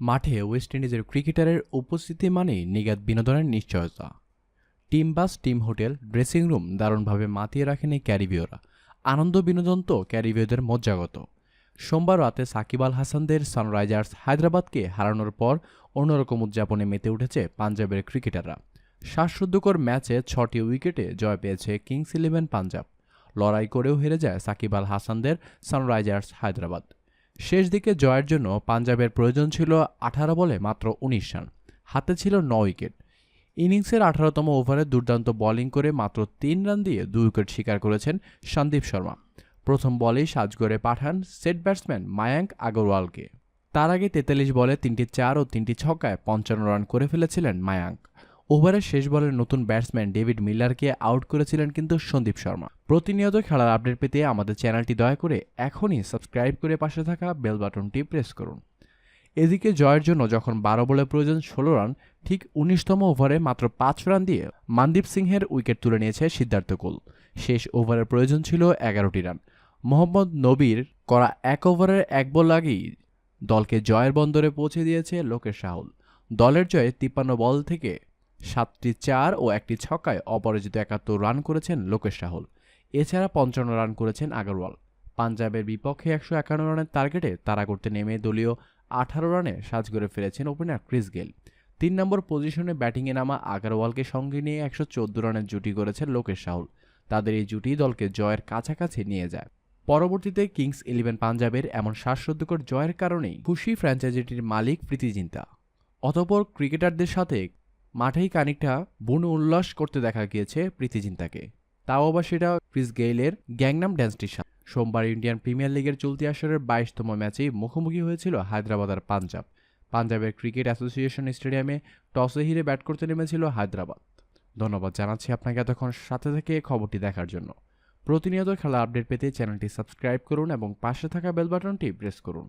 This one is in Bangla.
মাঠে ওয়েস্ট ইন্ডিজের ক্রিকেটারের উপস্থিতি মানেই নিগাদ বিনোদনের নিশ্চয়তা। Team bus, team hotel, dressing room দারুণভাবে মাতিয়ে রাখেন এই ক্যারিবীয়রা। আনন্দ বিনোদন তো ক্যারিবীয়দের মজ্জাগত। সোমবার রাতে সাকিব আল হাসানদের সানরাইজার্স হায়দ্রাবাদকে হারানোর পর অন্যরকম উদযাপনে মেতে উঠেছে পাঞ্জাবের ক্রিকেটাররা। শ্বাসরুদ্ধকর ম্যাচে ছটি উইকেটে জয় পেয়েছে কিংস ইলেভেন পাঞ্জাব। লড়াই করেও হেরে যায় সাকিব আল হাসানদের সানরাইজার্স হায়দ্রাবাদ। শেষ দিকে জয়ের জন্য পাঞ্জাবের প্রয়োজন ছিল আঠারো বলে মাত্র উনিশ রান। হাতে ছিল ন উইকেট। ইনিংসের আঠারোতম ওভারে দুর্দান্ত বোলিং করে মাত্র তিন রান দিয়ে দুই উইকেট শিকার করেছেন সন্দীপ শর্মা। প্রথম বলেই সাজগড়ে পাঠান সেট ব্যাটসম্যান মায়াঙ্ক আগরওয়ালকে। তার আগে তেতাল্লিশ বলে তিনটি চার ও তিনটি ছক্কায় পঞ্চান্ন রান করে ফেলেছিলেন মায়াঙ্ক। ওভারের শেষ বলের নতুন ব্যাটসম্যান ডেভিড মিলারকে আউট করেছিলেন কিন্তু সন্দীপ শর্মা। প্রতিনিয়ত খেলার আপডেট পেতে আমাদের চ্যানেলটি দয়া করে এখনই সাবস্ক্রাইব করে পাশে থাকা বেল বাটনটি প্রেস করুন। এদিকে জয়ের জন্য যখন বারো বলে প্রয়োজন ষোলো রান, ঠিক উনিশতম ওভারে মাত্র পাঁচ রান দিয়ে মানদীপ সিংহের উইকেট তুলে নিয়েছে সিদ্ধার্থ কুল। শেষ ওভারের প্রয়োজন ছিল এগারোটি রান। মোহাম্মদ নবীর করা এক ওভারের এক বল আগেই দলকে জয়ের বন্দরে পৌঁছে দিয়েছে লোকেশ রাহুল দলের জয়ে তিপ্পান্ন বল থেকে সাতটি চার ও একটি ছক্কায় অপরাজিত একাত্তর রান করেছেন লোকেশ রাহুল। এছাড়া পঞ্চান্ন রান করেছেন আগরওয়াল। পাঞ্জাবের বিপক্ষে একশো একান্ন রানের টার্গেটে তারা করতে নেমে দলীয় আঠারো রানে সাজ করে ফেলেছেন ওপেনার ক্রিস গেল তিন নম্বর পজিশনে ব্যাটিংয়ে নামা আগরওয়ালকে সঙ্গে নিয়ে একশো চোদ্দ রানের জুটি করেছেন লোকেশ রাহুল। তাদের এই জুটি দলকে জয়ের কাছাকাছি নিয়ে যায়। পরবর্তীতে কিংস ইলেভেন পাঞ্জাবের এমন শ্বাসরুদ্ধকর জয়ের কারণেই খুশি ফ্র্যাঞ্চাইজিটির মালিক প্রীতি জিন্তা। অতপর ক্রিকেটারদের সাথে মাঠেই খানিকটা বুন উল্লাস করতে দেখা গিয়েছে প্রীতি জিন্তাকে। তাও আবার সেটা ক্রিস গেইলের গ্যাংনাম ড্যান্সটির সাথে। সোমবার ইন্ডিয়ান প্রিমিয়ার লিগের চলতি আসরের বাইশতম ম্যাচেই মুখোমুখি হয়েছিল হায়দ্রাবাদ আর পাঞ্জাব। পাঞ্জাবের ক্রিকেট অ্যাসোসিয়েশন স্টেডিয়ামে টসে হিরে ব্যাট করতে নেমেছিল হায়দ্রাবাদ। ধন্যবাদ জানাচ্ছি আপনাকে এতক্ষণ সাথে থেকে খবরটি দেখার জন্য। প্রতিনিয়ত খেলা আপডেট পেতে চ্যানেলটি সাবস্ক্রাইব করুন এবং পাশে থাকা বেল বাটনটি প্রেস করুন।